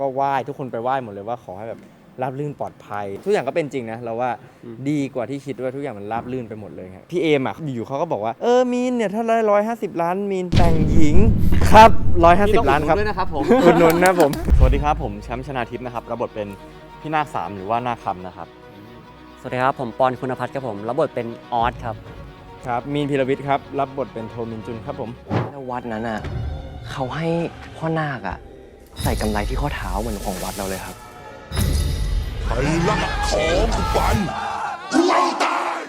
ก็ไหว้ทุกคนไปไหว้หมดเลยว่าขอให้แบบราบรื่นปลอดภัย ทุกอย่างก็เป็นจริงนะเราว่าดีกว่าที่คิดด้วยทุกอย่างมันราบรื่นไปหมดเลยครับพี่เอมอะอยู่ๆเขาก็บอกว่าเออมีนเนี่ยถ้าได้ร้อยห้าสิบล้านมีนแต่งหญิงครับร้อยห้าสิบล้านครับด้วยนะครับผมอุดหนุนนะผม สวัสดีครับผมแชมป์ชนาทิพย์นะครับรับบทเป็นพี่นาคสามหรือว่านาคคำนะครับ สวัสดีครับผมปอนคุณพัฒน์ครับผมรับบทเป็นออสครับครับมีนพีรวิทย์ครับรับบทเป็นโทมินจุนครับผมแล้ววัดนั้นอะเขาให้พ่อนาคอะ ใส่กำไรที่ข้อเท้าเหมือนของวัดเราเลยครับ ไปลักของกูปันกูเอาตาย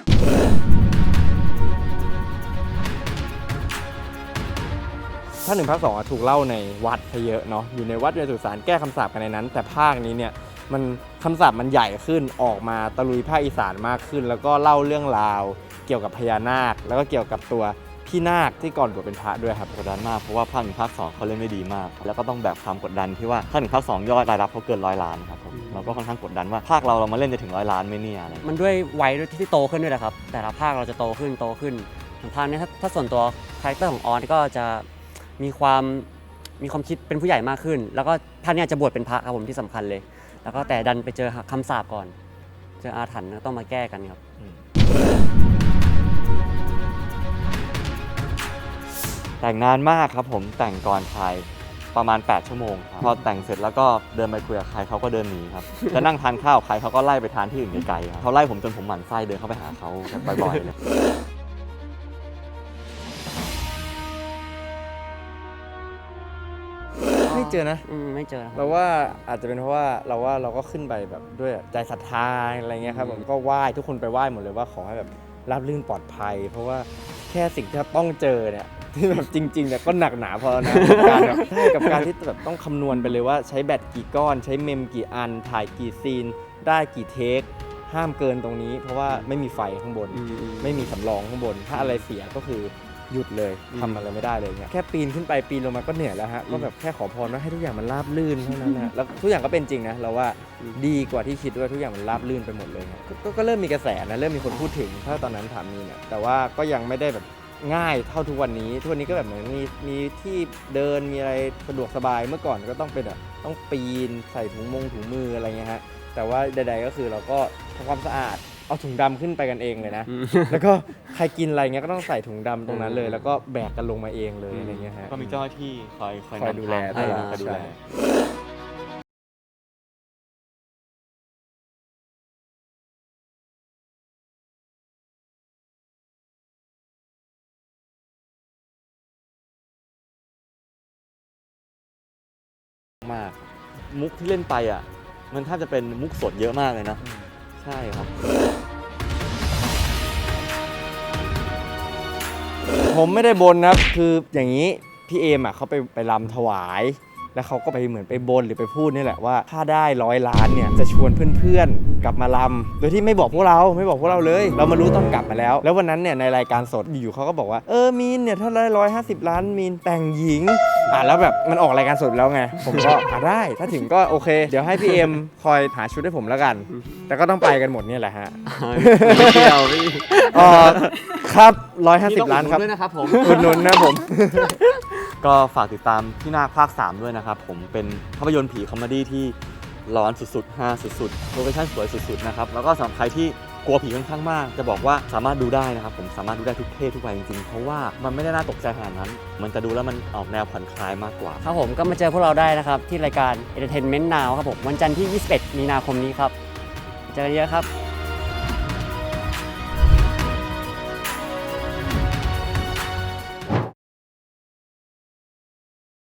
ภาคหนึ่งภาคสองอะถูกเล่าในวัดซะเยอะเนาะอยู่ในวัดในสุสานแก้คำสาปกันในนั้น แต่ภาคนี้เนี่ยมันคำสาปมันใหญ่ขึ้นออกมาตะลุยภาคอีสานมากขึ้น แล้วก็เล่าเรื่องราว เกี่ยวกับพญานาค แล้วก็เกี่ยวกับตัว พี่นาคที่ก่อนบวชเป็นพระด้วยครับกดดันมากเพราะว่าภาคหนึ่งภาคสองเขาเล่นได้ดีมาก แล้วก็ต้องแบกความกดดันที่ว่าภาคหนึ่งภาคสองยอดรายรับเขาเกินร้อยล้านครับผมเราก็ค่อนข้างกดดันว่าภาคเราเรามาเล่นจะถึงร้อยล้านไหม่เนี่ยอะไรมันด้วยวัยด้วยที่โตขึ้นด้วยนะครับ แต่ละภาคเราจะโตขึ้นโตขึ้นอย่างภาคนี้ถ้าถ้าส่วนตัวคาแรคเตอร์ของออสก็จะมีความมีความคิดเป็นผู้ใหญ่มากขึ้น แล้วก็ภาคเนี้ยจะบวชเป็นพระครับผมที่สำคัญเลย แล้วก็แต่ดันไปเจอคำสาปก่อน เจออาถรรพ์ต้องมาแก้กันครับ แต่งนานมากครับผมแต่งก่อนถ่ายประมาณ 8 ชั่วโมงครับพอแต่งเสร็จแล้วก็เดินไปคุยกับใครเขาก็เดินหนีครับจะนั่งทานข้าวใครเขาก็ไล่ไปทานที่อื่นไกลๆครับเขาไล่ผมจนผมหมั่นไส้เดินเข้าไปหาเขาแบบบ่อยๆเลยไม่เจอนะอืมไม่เจอนะครับ เราว่าอาจจะเป็นเพราะว่าเราว่าเราก็ขึ้นไปแบบด้วยใจศรัทธาอะไรเงี้ยครับผมก็ไหว้ทุกคนไปไหว้หมดเลยว่าขอให้แบบราบรื่นปลอดภัย เพราะว่า แค่สิ่งที่เราต้องเจอเนี่ยที่แบบจริงๆเนี่ยก็หนักหนาพอแล้วนะกับการแบบใช่กับการที่แบบต้องคำนวณไปเลยว่าใช้แบตกี่ก้อน ใช้เมมกี่อัน ถ่ายกี่ซีน ได้กี่เทค ห้ามเกินตรงนี้ เพราะว่าไม่มีไฟข้างบนอืมอืมไม่มีสำรองข้างบน ถ้าอะไรเสียก็คือ หยุดเลยอืมทำอะไรไม่ได้เลยเนี่ยแค่ปีนขึ้นไปปีนลงมาก็เหนื่อยแล้วฮะก็แบบแค่ขอพรว่าให้ทุกอย่างมันราบลื่นเท่านั้นนะแล้วทุกอย่างก็เป็นจริงนะเราว่าดีกว่าที่คิดด้วยทุกอย่างมันราบลื่นไปหมดเลยครับกก็ก็เริ่มมีกระแสนะเริ่มมีคนพูดถึงถ้าตอนนั้นถามมีเนี่ยแต่ว่าก็ยังไม่ได้แบบง่ายเท่าทุกวันนี้ ทุกวันนี้ก็แบบเหมือนมีมีที่เดินมีอะไรสะดวกสบายเมื่อก่อนก็ต้องเป็นแบบต้องปีนใส่ถุงมงถุงมืออะไรเงี้ยฮะแต่ว่าใด ๆก็คือเราก็ทำความสะอาด เอาถุงดำขึ้นไปกันเองเลยนะอืมแล้วก็ใครกินอะไรเงี้ยก็ต้องใส่ถุงดำตรงนั้นเลย แล้วก็แบกกันลงมาเองเลยอะไรเงี้ยฮะ ก็มีเจ้าหน้าที่คอยคอยคอยนำดูแลทางให้ตลอดคอยดูแล ใช่ มาก มุกที่เล่นไปอะ มันแทบจะเป็นมุกสดเยอะมากเลยนะ ใช่ครับ ผมไม่ได้บนนะครับ คืออย่างนี้ พี่เอมอะเขาไปไปรำถวาย แล้วเขาก็ไปเหมือนไปบนหรือไปพูดนี่แหละว่าถ้าได้ร้อยล้านเนี่ยจะชวนเพื่อนๆกลับมาลำโดยที่ไม่บอกพวกเราไม่บอกพวกเราเลย เรามารู้ตอนกลับมาแล้ว แล้ววันนั้นเนี่ยในรายการสดอยู่เขาก็บอกว่าเออมีนเนี่ยถ้าได้ร้อยห้าสิบล้านมีนแต่งหญิงอะแล้วแบบมันออกรายการสดแล้วไงผมก็อะได้ ถ้าถึงก็โอเค เดี๋ยวให้พี่เอ็มคอยหาชุดให้ผมแล้วกัน แต่ก็ต้องไปกันหมดเนี่ยแหละฮะไม่เกี่ยวพี่อ๋อครับร้อยห้าสิบล้านครับด้วยนะครับผมอุดหนุนนะผม ก็ฝากติดตามพี่นาคภาค 3 ด้วยนะครับ ผมเป็นภาพยนตร์ผีคอมเมดี้ที่ร้อนสุดๆฮาสุดๆ โลเคชั่นสวยสุดๆ นะครับ แล้วก็สำหรับใครที่กลัวผีค่อนข้างมาก จะบอกว่าสามารถดูได้นะครับ ผมสามารถดูได้ทุกเพศทุกวัยจริงๆ เพราะว่ามันไม่ได้น่าตกใจขนาดนั้น มันจะดูแล้วมันออกแนวผ่อนคลายมากกว่า ครับผมก็มาเจอพวกเราได้นะครับ ที่รายการ Entertainment Now ครับผมวันจันทร์ที่ 21 มีนาคมนี้ครับ เจอกันเยอะครับ